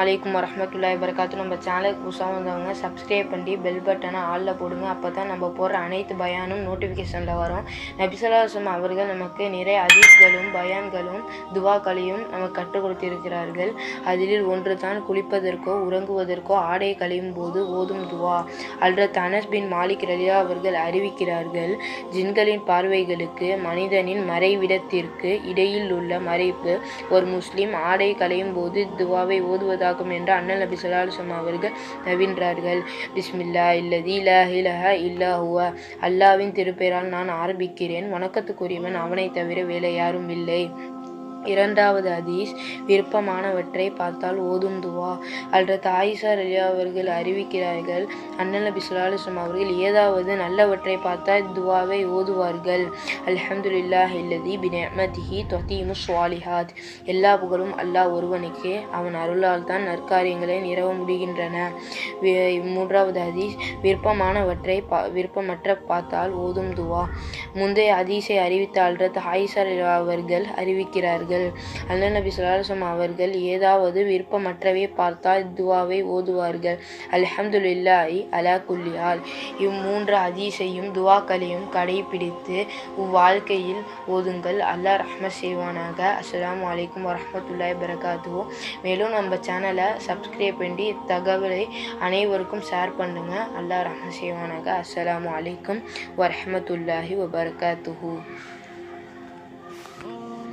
வலைக்கும் வரமத்துல்லாய் வரகாத்து நம்ம சேனலுக்கு புதுசாக வந்தவங்க சப்ஸ்கிரைப் பண்ணி பெல் பட்டனை ஆளில் போடுங்க. அப்போ தான் நம்ம போடுற அனைத்து பயானும் நோட்டிஃபிகேஷனில் வரும். நபிசல்லாசம் அவர்கள் நமக்கு நிறைய அதீஸ்களும் பயான்களும் துவாக்களையும் நமக்கு கற்றுக் கொடுத்திருக்கிறார்கள். அதில் ஒன்று தான் குளிப்பதற்கோ உறங்குவதற்கோ ஆடை களையும் போது ஓதும் துவா. அல்ற தனஸ்பின் மாலிக் ரலியா அவர்கள் அறிவிக்கிறார்கள் ஜின்களின் பார்வைகளுக்கு மனிதனின் மறைவிடத்திற்கு இடையில் உள்ள மறைப்பு. ஒரு முஸ்லீம் ஆடை களையும் போது துவாவை ஓதுவதாக உண்டாகும் என்று அண்ணல் நபி சொல்லாலுசம் அவர்கள் நவின்றார்கள். பிஸ்மில்லா இல்லதி இலா இலஹ இல்லா ஹுவ. அல்லாவின் திருப்பெயரால் நான் ஆரம்பிக்கிறேன். வணக்கத்துக்குரியவன் அவனை தவிர வேலை யாரும் இல்லை. இரண்டாவது அதீஸ் விருப்பமானவற்றை பார்த்தால் ஓதும் துவா. அல்ற ஆயிஷா ரலியா அவர்கள் அறிவிக்கிறார்கள் அண்ணன் நபி சுல்லாலுஸ்லம் அவர்கள் ஏதாவது நல்லவற்றை பார்த்தால் துவாவை ஓதுவார்கள். அல்ஹம்துலில்லாஹ் இல்லதி பினமதிஹி தொத்தீமு சுவாலிஹாத் எல்லா புகழும் அல்லாஹ் ஒருவனுக்கே அவன் அருளால் தான் நற்காரியங்களை நிறவ முடிகின்றன. மூன்றாவது அதீஸ் விருப்பமானவற்றை பா விருப்பமற்ற பார்த்தால் ஓதும் துவா. முந்தைய ஹதீஸை அறிவித்த அல்ரத் ஆயிஷா அவர்கள் அறிவிக்கிறார்கள் அல்ல நபி சொல்லாசம் அவர்கள் ஏதாவது விருப்பமற்றவை பார்த்தால் துவாவை ஓதுவார்கள். அல்ஹம்துலில்லாஹி அலா குல்லியால் இம்மூன்று அதிசையும் துவாக்களையும் கடைபிடித்து வாழ்க்கையில் ஓதுங்கள். அல்லாஹ் ரஹ்மத் செய்வானாக. அஸ்லாம் அலைக்கும் வரமத்துல்லாய் வரகாத்துஹு மேலும் நம்ம சேனலை சப்ஸ்கிரைப் பண்ணி தகவலை அனைவருக்கும் ஷேர் பண்ணுங்க. அல்லாஹ் ரஹ்மத் செய்வானாக. அஸ்ஸலாமு அலைக்கும் வரஹ்மத்துல்லாஹி வபரகாத்துஹு.